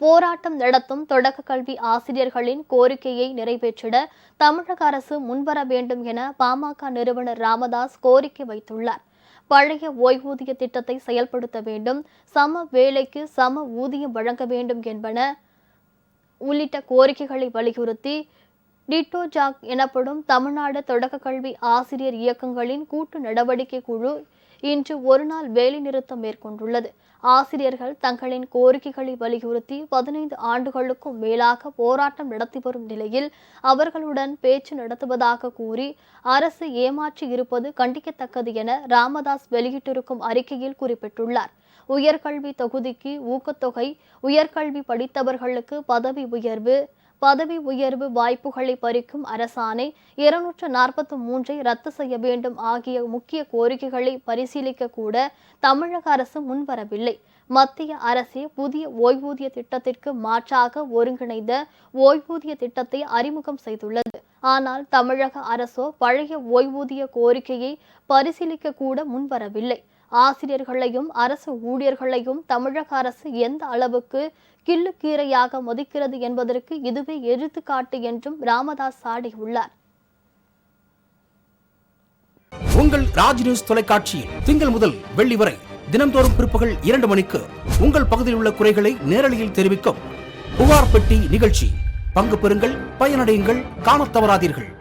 போராட்டம் நடத்தும் தொடக்க கல்வி ஆசிரியர்களின் கோரிக்கையை நிறைவேற்றிட தமிழக அரசு முன்வர வேண்டும் என பாமக நிறுவனர் ராமதாஸ் கோரிக்கை வைத்துள்ளார். பழைய ஓய்வூதிய திட்டத்தை செயல்படுத்த வேண்டும் சம வேலைக்கு சம ஊதியம் வழங்க வேண்டும் என்பன உள்ளிட்ட கோரிக்கைகளை வலியுறுத்தி டிட்டோ ஜாக் எனப்படும் தமிழ்நாடு தொடக்க கல்வி ஆசிரியர் இயக்கங்களின் கூட்டு நடவடிக்கை குழு இன்று ஒருநாள் வேலைநிறுத்தம் மேற்கொண்டுள்ளது. ஆசிரியர்கள் தங்களின் கோரிக்கைகளை வலியுறுத்தி பதினைந்து ஆண்டுகளுக்கும் மேலாக போராட்டம் நடத்தி வரும் நிலையில் அவர்களுடன் பேச்சு நடத்துவதாக கூறி அரசு ஏமாற்றி இருப்பது கண்டிக்கத்தக்கது என ராமதாஸ் வெளியிட்டிருக்கும் அறிக்கையில் குறிப்பிட்டுள்ளார். உயர்கல்வி தொகுதிக்கு ஊக்கத்தொகை உயர்கல்வி படித்தவர்களுக்கு பதவி உயர்வு பதவி உயர்வு வாய்ப்புகளை பறிக்கும் அரசாணை இருநூற்று நாற்பத்தி மூன்றை ரத்து செய்ய வேண்டும் ஆகிய முக்கிய கோரிக்கைகளை பரிசீலிக்க கூட தமிழக அரசு முன்வரவில்லை. மத்திய அரசே புதிய ஓய்வூதிய திட்டத்திற்கு மாற்றாக ஒருங்கிணைந்த ஓய்வூதிய திட்டத்தை அறிமுகம் செய்துள்ளது. ஆனால் தமிழக அரசோ பழைய ஓய்வூதிய கோரிக்கையை பரிசீலிக்க கூட முன்வரவில்லை. ஆசிரியர்களையும் அரசு ஊழியர்களையும் தமிழக அரசு எந்த அளவுக்கு கிள்ளுக்கீரையாக மதிக்கிறது என்பதற்கு இதுவே எடுத்துக்காட்டு என்றும் ராமதாஸ் சாடியுள்ளார் உங்கள் ராஜ் நியூஸ் தொலைக்காட்சியில் திங்கள் முதல் வெள்ளி வரை தினந்தோறும் பிற்பகல் இரண்டு மணிக்கு உங்கள் பகுதியில் உள்ள குறைகளை நேரலையில் தெரிவிக்கும் புகார் பெட்டி நிகழ்ச்சி. பங்கு பெறுங்கள் பயனடையுங்கள் காணத் தவறாதீர்கள்.